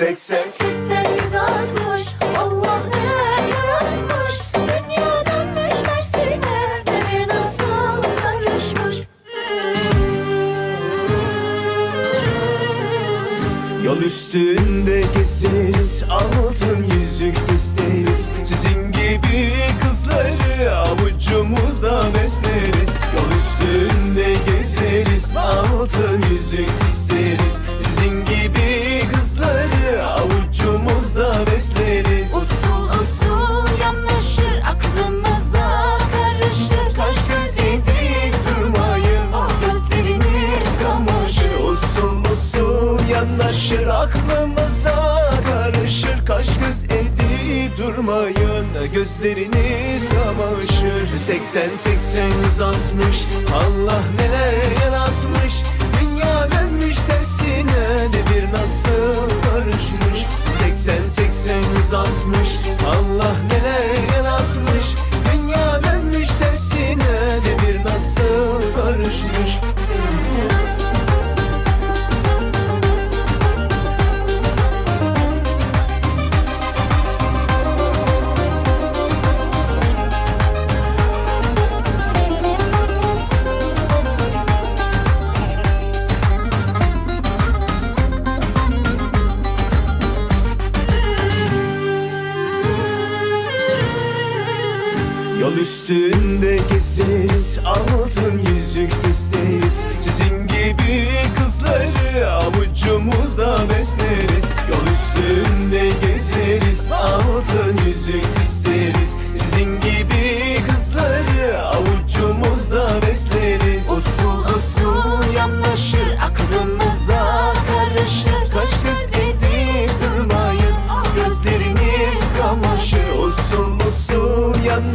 80 80 yüz altmış Allah neler yaratmış. Dünya dönmüş tersine Devir nasıl karışmış Yol üstünde gezeriz Altın yüzük isteriz durmayın gözleriniz kamaşır. 80 80 160 Allah neler yaratmış Yol üstünde gezeriz Altın yüzük isteriz. Sizin gibi kızları Avucumuzda besleriz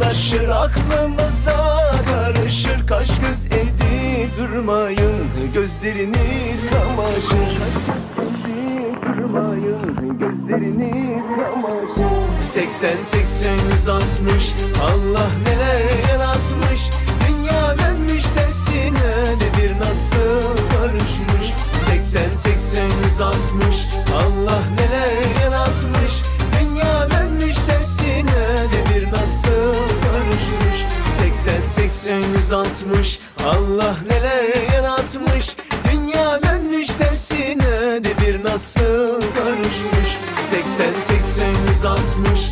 yanaşır Aklımıza karışır. Kaş göz edip durmayın Gözleriniz kamaşır. Durmayın Gözleriniz kamaşır. 80 80 160 Allah neler yaratmış. Dünya dönmüş tersine Devir nasıl karışmış? 80 80 160 80 160 Allah neler yaratmış. Dünya dönmüş tersine Devir nasıl karışmış. 80 80 160